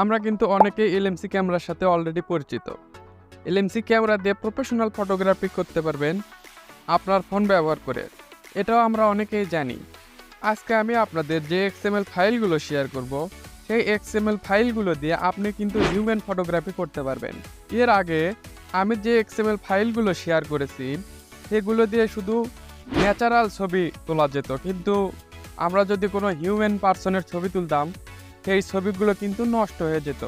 আমরা কিন্তু অনেকেই এলএমসি ক্যামেরার সাথে অলরেডি পরিচিত। এলএমসি ক্যামেরা দিয়ে প্রফেশনাল ফটোগ্রাফি করতে পারবেন আপনার ফোন ব্যবহার করে। এটাও আমরা অনেকেই জানি। আজকে আমি আপনাদের যে এক্সএমএল ফাইলগুলো শেয়ার করব, সেই এক্সএমএল ফাইলগুলো দিয়ে আপনি কিন্তু হিউম্যান ফটোগ্রাফি করতে পারবেন। এর আগে আমি যে এক্সএমএল ফাইলগুলো শেয়ার করেছি, সেগুলো দিয়ে শুধু ন্যাচারাল ছবি তোলা যেত, কিন্তু আমরা যদি কোনো হিউম্যান পার্সনের ছবি তুলতাম সেই ছবিগুলো কিন্তু নষ্ট হয়ে যেত।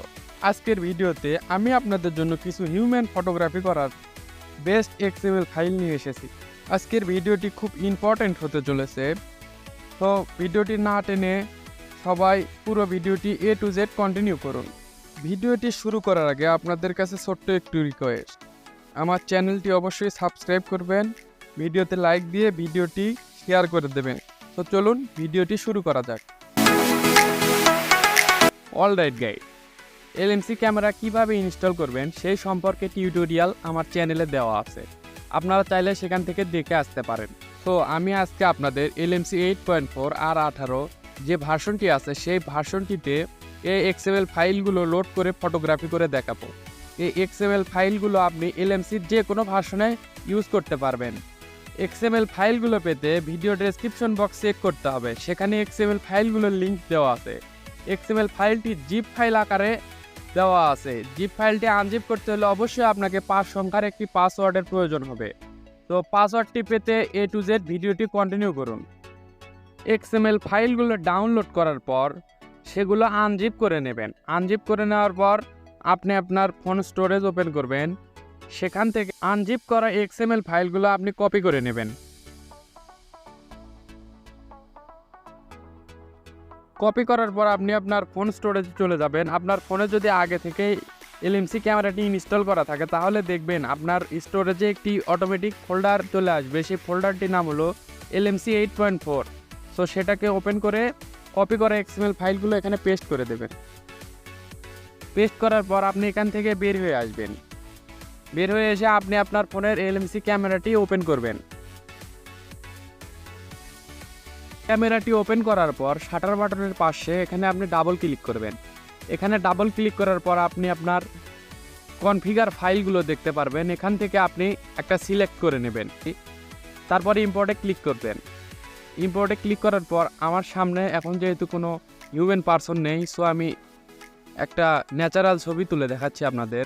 আজকের ভিডিওতে আমি আপনাদের জন্য কিছু হিউম্যান ফটোগ্রাফি করার বেস্ট এক্সএমএল ফাইল নিয়ে এসেছি। আজকের ভিডিওটি খুব ইম্পর্ট্যান্ট হতে চলেছে। তো ভিডিওটি না টেনে সবাই পুরো ভিডিওটি এ টু জেড কন্টিনিউ করুন। ভিডিওটি শুরু করার আগে আপনাদের কাছে ছোট্ট একটু রিকোয়েস্ট আমার চ্যানেলটি অবশ্যই সাবস্ক্রাইব করবেন, ভিডিওতে লাইক দিয়ে ভিডিওটি শেয়ার করে দেবেন। তো চলুন ভিডিওটি শুরু করা যাক। All right guide LMC camera কীভাবে ইনস্টল করবেন সেই সম্পর্কে টিউটোরিয়াল আমার চ্যানেলে দেওয়া আছে। আপনারা চাইলে সেখান থেকে দেখে আসতে পারেন। তো আমি আজকে আপনাদের এলএমসি এইট পয়েন্ট ফোর আর আঠারো যে ভার্সনটি আছে, সেই ভার্সনটিতে এই এক্সএমএল ফাইলগুলো লোড করে ফটোগ্রাফি করে দেখাবো। এই এক্সএমএল ফাইলগুলো আপনি এলএমসির যে কোনো ভার্সনে ইউজ করতে পারবেন। এক্সএমএল ফাইলগুলো পেতে ভিডিও ডেসক্রিপশন বক্স চেক করতে হবে। সেখানে এক্সএমএল ফাইলগুলোর লিঙ্ক দেওয়া আছে। এক্সএমএল ফাইলটি জিপ ফাইল আকারে দেওয়া আছে। জিপ ফাইলটি আনজিপ করতে হলে অবশ্যই আপনাকে পাঁচ সংখ্যার একটি পাসওয়ার্ডের প্রয়োজন হবে। তো পাসওয়ার্ডটি পেতে এ টু জেড ভিডিওটি কন্টিনিউ করুন। এক্সএমএল ফাইলগুলো ডাউনলোড করার পর সেগুলো আনজিপ করে নেবেন। আনজিপ করে নেওয়ার পর আপনি আপনার ফোন স্টোরেজ ওপেন করবেন। সেখান থেকে আনজিপ করা এক্সএমএল ফাইলগুলো আপনি কপি করে নেবেন। কপি করার পর আপনি আপনার ফোন স্টোরেজে চলে যাবেন। আপনার ফোনে যদি আগে থেকে এলএমসি ক্যামেরাটি ইনস্টল করা থাকে, তাহলে দেখবেন আপনার স্টোরেজে একটি অটোমেটিক ফোল্ডার চলে আসবে। সেই ফোল্ডারটির নাম হলো LMC eight point four so সেটাকে ওপেন করে কপি করা এক্সএমএল ফাইলগুলো এখানে পেস্ট করে দেবেন। পেস্ট করার পর আপনি এখান থেকে বের হয়ে আসবেন। বের হয়ে এসে আপনি আপনার ফোনের এলএমসি ক্যামেরাটি ওপেন করবেন। ক্যামেরাটি ওপেন করার পর শাটার বাটনের পাশে এখানে আপনি ডাবল ক্লিক করবেন। এখানে ডাবল ক্লিক করার পর আপনি আপনার কনফিগার ফাইলগুলো দেখতে পারবেন। এখান থেকে আপনি একটা সিলেক্ট করে নেবেন। তারপরে ইম্পোর্টে ক্লিক করবেন। ইম্পোর্টে ক্লিক করার পর আমার সামনে এখন যেহেতু কোনো হিউম্যান পার্সন নেই সো আমি একটা ন্যাচারাল ছবি তুলে দেখাচ্ছি আপনাদের।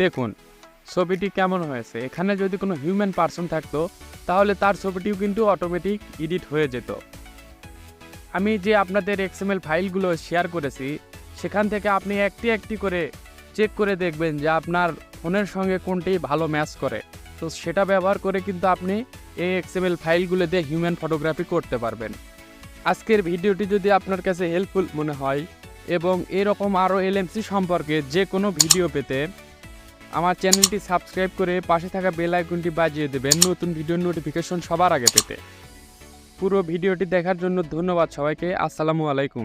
দেখুন ছবিটি কেমন হয়েছে? এখানে যদি কোনো হিউম্যান পারসন থাকতো, তাহলে তার ছবিটিও কিন্তু অটোমেটিক এডিট হয়ে যেত। আমি যে আপনাদের এক্সএমএল ফাইলগুলো শেয়ার করেছি, সেখান থেকে আপনি একটি একটি করে চেক করে দেখবেন যে আপনার ফোনের সঙ্গে কোনটি ভালো ম্যাচ করে। তো সেটা ব্যবহার করে কিন্তু আপনি এই এক্সএমএল ফাইলগুলো দিয়ে হিউম্যান ফটোগ্রাফি করতে পারবেন। আজকের ভিডিওটি যদি আপনার কাছে হেল্পফুল মনে হয়, এবং এরকম আরও এলএমসি সম্পর্কে যে কোনো ভিডিও পেতে আমার চ্যানেলটি সাবস্ক্রাইব করে পাশে থাকা বেল আইকনটি বাজিয়ে দেবেন। নতুন ভিডিওর নোটিফিকেশন সবার আগে পেতে। পুরো ভিডিওটি দেখার জন্য ধন্যবাদ সবাইকে। আসসালামু আলাইকুম।